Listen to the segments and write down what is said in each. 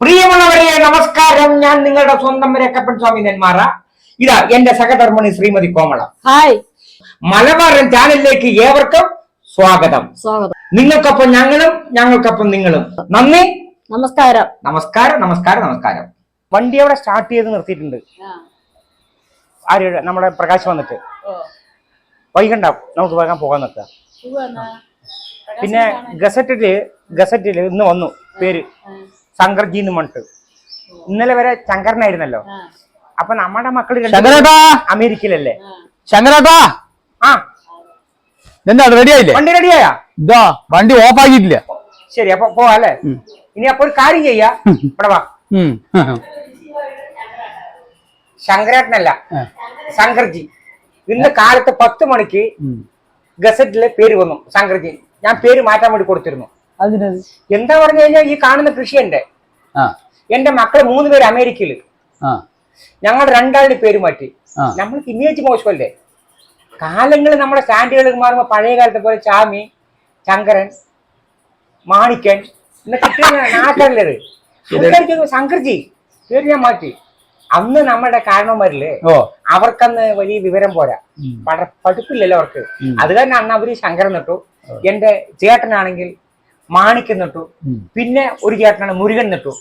പ്രിയമുള്ളവരെ നമസ്കാരം. ഞാൻ നിങ്ങളുടെ സ്വന്തം രക്കപ്പൻ സ്വാമി നെന്മാറ. ഇതാ എന്റെ സഹധർമ്മണി ശ്രീമതി കോമള. ഹായ്. മലബാറൻ ചാനലിലേക്ക് ഏവർക്കും സ്വാഗതം. സ്വാഗതം. നിങ്ങൾക്കൊപ്പം ഞങ്ങളും ഞങ്ങൾക്കൊപ്പം നിങ്ങളും. നന്ദി. നമസ്കാരം. നമസ്കാരം നമസ്കാരം നമസ്കാരം. വണ്ടി അവിടെ സ്റ്റാർട്ട് ചെയ്ത് നിർത്തിയിട്ടുണ്ട്. ആര് നമ്മുടെ പ്രകാശ് വന്നിട്ട്. വൈകണ്ട നമുക്ക് വേഗം പോകാൻ നിർത്താം പിന്നെ ഗസറ്റിൽ ഗസറ്റിൽ ഇന്ന് വന്നു. പേര്. ശങ്കർജി എന്ന് പറഞ്ഞിട്ട്. ഇന്നലെ വരെ ശങ്കരനായിരുന്നല്ലോ. അപ്പൊ നമ്മുടെ മക്കൾ ശങ്കരേട്ടാ. അമേരിക്കയിലല്ലേ? ശങ്കരേട്ടാ. ആ. എന്താ റെഡി ആയില്ലേ? വണ്ടി റെഡിയായാ ഇതാ വണ്ടി ഓഫ് ആക്കിയിട്ടില്ല. ശരി അപ്പൊ പോവാ അല്ലേ? ഇനി അപ്പൊ ഒരു കാര്യം ചെയ്യാ. ഇവിടെ വാ. ശങ്കരേട്ടനല്ല. ശങ്കർജി. ഇന്ന് കാലത്ത് പത്ത് മണിക്ക്. ഗസറ്റിലെ പേര് വന്നു ശങ്കർജി. ഞാൻ പേര് മാറ്റാൻ വേണ്ടി കൊടുത്തിരുന്നു. അതിനത്? എന്താ പറഞ്ഞു കഴിഞ്ഞാൽ ഈ കാണുന്ന കൃഷി എന്റെ എന്റെ മക്കൾ മൂന്ന് പേര് അമേരിക്കയിൽ ഞങ്ങൾ രണ്ടാളുടെ പേര് മാറ്റി. നമ്മൾക്ക് ഇമേജ് മോശമല്ലേ? കാലങ്ങൾ നമ്മുടെ സ്റ്റാൻഡുകൾ മാറുമ്പോ പഴയ കാലത്തെ പോലെ ചാമി ശങ്കരൻ മാണിക്കൻ നാട്ടല്ലേ ശങ്കർജി പേര് ഞാൻ മാറ്റി. അന്ന് നമ്മുടെ കാരണവന്മാരില്ലേ? അവർക്കന്ന് വലിയ വിവരം പോരാ. പഠിപ്പില്ലല്ലോ അവർക്ക്. അത് കാരണം അന്ന് അവർ ശങ്കരൻ നിട്ടു. എന്റെ ചേട്ടനാണെങ്കിൽ മാണിക്യം നിട്ടു. പിന്നെ ഒരു ചേട്ടനാണ് മുരുകൻ നിട്ടു.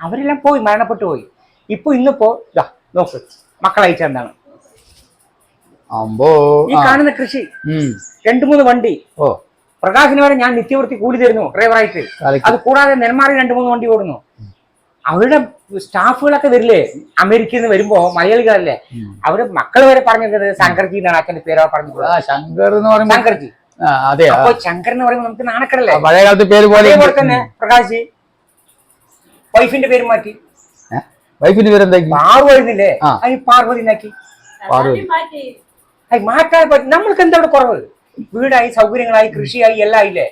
അവരെല്ലാം പോയി മരണപ്പെട്ടു പോയി. ഇപ്പൊ ഇന്നിപ്പോ നോക്ക് മക്കളയച്ച എന്താണ് അമ്പോ ഈ കാണുന്ന കൃഷി. രണ്ടു മൂന്ന് വണ്ടി. ഓ. പ്രകാശിന് വരെ ഞാൻ നിത്യവൃത്തി കൂലി തരുന്നു ഡ്രൈവറായിട്ട്. അത് കൂടാതെ നെന്മാറി രണ്ടു മൂന്ന് വണ്ടി ഓടുന്നു. അവരുടെ സ്റ്റാഫുകളൊക്കെ വരില്ലേ? അമേരിക്കയിൽ നിന്ന് വരുമ്പോ മലയാളികളല്ലേ? അവർ മക്കൾ വരെ പറഞ്ഞത് ശങ്കർജി എന്നാണ് അച്ഛന്റെ പേരോ പറഞ്ഞത് ശങ്കർ എന്ന് ശങ്കർജി. അതെ. അപ്പൊ ശങ്കർ എന്ന് പറയുമ്പോൾ നമുക്ക് നാണക്കടല്ലേ? പഴയ കാലത്തെ പേര് പോലെ അതേപോലെ തന്നെ പ്രകാശ് വൈഫിന്റെ പേര് മാറ്റി. വൈഫിന്റെ പേര് എന്താക്കി? പാർവതിന്നില്ലേ. അതിന് പാർവതി എന്നാക്കി പാർവതി. മാറ്റാൻ പറ്റും നമ്മൾക്ക് എന്താ ഇവിടെ കുറവ്? വീടായി സൗകര്യങ്ങളായി കൃഷിയായി എല്ലാം ആയില്ലേ?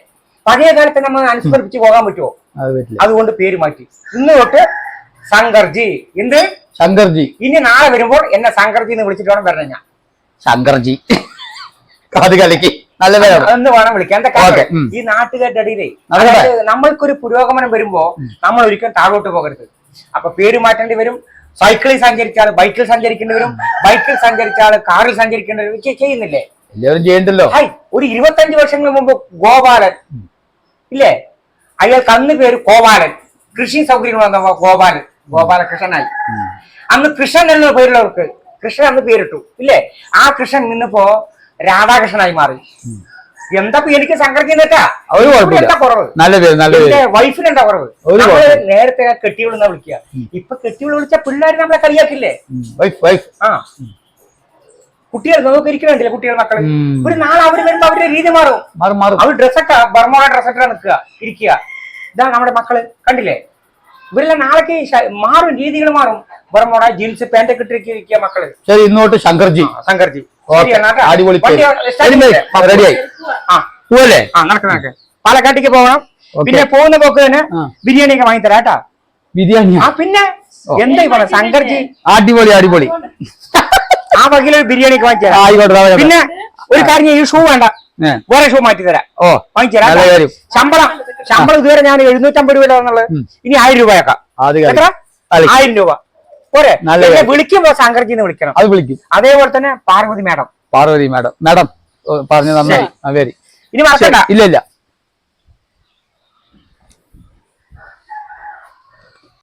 പഴയ കാലത്തെ നമ്മൾ അനുസ്മരിപ്പിച്ച് പോകാൻ പറ്റുമോ? അതുകൊണ്ട് പേര് മാറ്റി. ഇന്ന് തൊട്ട് ശങ്കർജി. എന്ത്? ശങ്കർജി. ഇനി നാളെ വരുമ്പോൾ എന്നെ ശങ്കർജി എന്ന് വിളിച്ചിട്ട് വേണം വരണം ഞാൻ. ശങ്കർജി. അത് കലക്കി നല്ല എന്ന് വേണം വിളിക്കാൻ. എന്താ കാര്യം? ഈ നാട്ടുകാരുടെ ഇടയിലേ നമ്മൾക്കൊരു പുരോഗമനം വരുമ്പോ നമ്മൾ ഒരിക്കലും താഴോട്ട് പോകരുത്. അപ്പൊ പേര് മാറ്റേണ്ടി വരും. സൈക്കിളിൽ സഞ്ചരിച്ച ആൾ ബൈക്കിൽ സഞ്ചരിക്കേണ്ടി വരും. ബൈക്കിൽ സഞ്ചരിച്ച ആൾ കാറിൽ സഞ്ചരിക്കേണ്ടി വരും. ചെയ്യുന്നില്ലേ? എല്ലാവരും ചെയ്യണ്ടല്ലോ. ഒരു ഇരുപത്തഞ്ച് വർഷങ്ങൾക്ക് മുമ്പ് ഗോപാലൻ ഇല്ലേ? അയാൾക്ക് അന്ന് പേര് ഗോപാലൻ. കൃഷി സൗകര്യങ്ങൾ വന്ന ഗോപാലൻ. ഗോപാലകൃഷ്ണനായി. അന്ന് കൃഷ്ണൻ എന്ന പേരുള്ളവർക്ക് കൃഷ്ണൻ അന്ന് പേരിട്ടു ഇല്ലേ? ആ കൃഷ്ണൻ ഇന്നിപ്പോ രാധാകൃഷ്ണനായി മാറി. എന്താ എനിക്ക്. കുറവ്? നല്ല പേര് നല്ല എന്റെ പേര് വൈഫിന് എന്താ കുറവ്? നമ്മൾ നേരത്തെ കെട്ടിയോളെന്നാ വിളിക്കുക. ഇപ്പൊ കെട്ടിയോൾ വിളിച്ച പിള്ളേര് നമ്മളെ കളിയാക്കില്ലേ? ആ. കുട്ടികൾ നമുക്ക് ഇരിക്കണില്ല കുട്ടികൾ മക്കൾ. ഒരു നാളെ അവർ വരുമ്പോ അവരുടെ രീതി മാറും. അവർ ഡ്രസ്സൊക്കെ ബർമോള ഡ്രസ്സൊക്കെ നിൽക്കുക ഇരിക്കുക. ഇതാണ് നമ്മുടെ മക്കൾ. കണ്ടില്ലേ? ഇവരെല്ലാം നാളേക്ക് മാറും രീതികൾ മാറും. ബർമോള ജീൻസ് പാന്റൊക്കെ ഇട്ടിരിക്കുക മക്കൾ. ശരി ഇന്നോട്ട് ശങ്കർജി. ശങ്കർജി. അടിപൊളി. ആ പോവല്ലേ? പാലക്കാട്ടേക്ക് പോകണം. പിന്നെ പോകുന്ന പോക്ക് തന്നെ. ബിരിയാണി ഒക്കെ വാങ്ങി തരാം കേട്ടാ. ബിരിയാണി ആ പിന്നെ എന്താ പറയാ ശങ്കർജി അടിപൊളി അടിപൊളി. ആ വകയിൽ ബിരിയാണി ഒക്കെ വാങ്ങിച്ചു ആയിക്കോട്ടെ. പിന്നെ ഒരു കാര്യം ഈ ഷൂ വേണ്ട. വേറെ ഷൂ മാറ്റി തരാം ഓ വാങ്ങിച്ചു തരാം. ശമ്പളം ശമ്പളം ഇതുവരെ ഞാൻ എഴുന്നൂറ്റമ്പത് രൂപ എന്നുള്ളത് ഇനി ആയിരം രൂപയാക്കാം. ആയിരം രൂപ. പോരെ? നല്ല വിളിക്കുമ്പോ ശങ്കർജി വിളിക്കണം. അത് വിളിക്കും. അതേപോലെ തന്നെ Parvathi madam. Parvathi madam. Madam പറഞ്ഞു നന്നായി. ഇനി മറക്കണ്ട. ഇല്ല ഇല്ല.